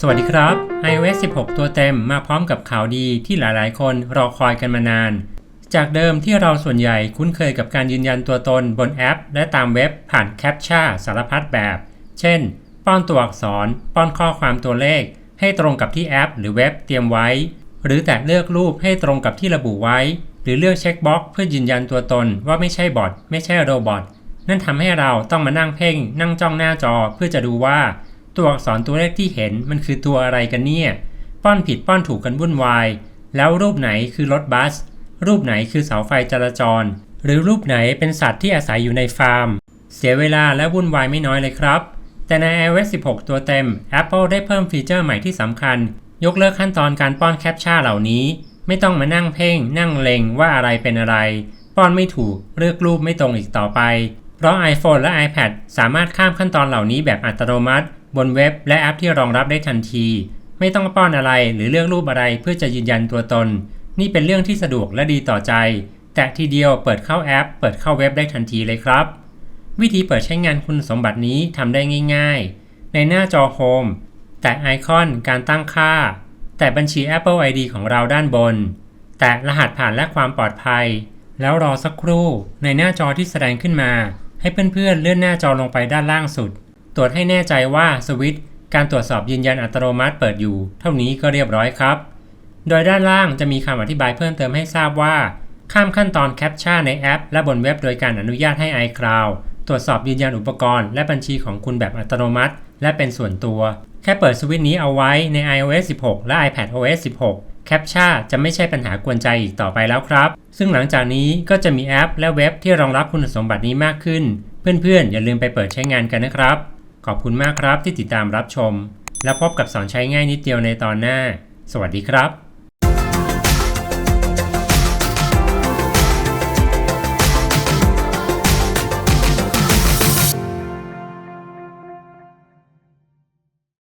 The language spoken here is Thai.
สวัสดีครับ iOS 16 ตัวเต็มมาพร้อมกับข่าวดีที่หลายๆ คนรอคอยกันมานาน จากเดิมที่เราส่วนใหญ่คุ้นเคยกับการยืนยันตัวตนบนแอป และตามเว็บผ่านแคปชั่นสารพัดแบบ เช่น ป้อนตัวอักษร ป้อนข้อความตัวเลข ให้ตรงกับที่แอป หรือเว็บเตรียมไว้ หรือแตะเลือกรูปให้ตรงกับที่ระบุไว้ หรือเลือกเช็คบ็อกเพื่อยืนยันตัวตนว่าไม่ใช่บอทไม่ใช่โรบอทนั่นทำให้เราต้องมานั่งเพ่ง นั่งจ้องหน้าจอเพื่อจะดูว่า ตัวอักษรตัวเลขที่เห็นมันคือตัวอะไรกันเนี่ยป้อนผิดป้อนถูกกันวุ่นวาย แล้วรูปไหนคือรถบัส รูปไหนคือเสาไฟจราจร หรือรูปไหนเป็นสัตว์ที่อาศัยอยู่ในฟาร์ม เสียเวลาและวุ่นวายไม่น้อยเลยครับ แต่ใน iOS 16 ตัวเต็ม Apple ได้เพิ่มฟีเจอร์ใหม่ที่สำคัญ ยกเลิกขั้นตอนการป้อนแคปชั่นเหล่านี้ ไม่ต้องมานั่งเพ่ง นั่งเล็งว่าอะไรเป็นอะไร ป้อนไม่ถูกเลือกรูปไม่ตรงอีกต่อไป เพราะ iPhone และ iPad สามารถข้ามขั้นตอนเหล่านี้แบบอัตโนมัติ บนเว็บและแอปที่รองรับได้ทันที ไม่ต้องป้อนอะไรหรือเลือกรูปอะไรเพื่อจะยืนยันตัวตน นี่เป็นเรื่องที่สะดวกและดีต่อใจ แต่ทีเดียวเปิดเข้าแอป เปิดเข้าเว็บได้ทันทีเลยครับ วิธีเปิดใช้งานคุณสมบัตินี้ทำได้ง่าย ๆ ในหน้าจอโฮมแตะไอคอนการตั้งค่า แตะบัญชี Apple ID ของเราด้านบน แตะรหัสผ่านและความปลอดภัย แล้วรอสักครู่ในหน้าจอที่แสดงขึ้นมา ให้เพื่อนๆเลื่อนหน้าจอลงไปด้านล่างสุด ตรวจให้แน่ใจว่าสวิตช์การตรวจสอบยืนยันอัตโนมัติเปิดอยู่ เท่านี้ก็เรียบร้อยครับ โดยด้านล่างจะมีคำอธิบายเพิ่มเติมให้ทราบว่า ข้ามขั้นตอนแคปชั่นในแอป และบนเว็บโดยการอนุญาตให้ iCloud ตรวจสอบยืนยันอุปกรณ์และบัญชีของคุณแบบอัตโนมัติ และเป็นส่วนตัว แค่เปิดสวิตช์นี้เอาไว้ใน iOS 16 และ iPadOS 16แคปชั่นจะไม่ใช่ปัญหากวนใจอีกต่อไปแล้วครับ ซึ่งหลังจากนี้ก็จะมีแอปและเว็บที่รองรับคุณสมบัตินี้มากขึ้น เพื่อนๆ อย่าลืมไปเปิดใช้งานกันนะครับ ขอบคุณมากครับที่ติดตามรับชม แล้วพบกับสอนใช้ง่ายนิดเดียวในตอนหน้า สวัสดีครับ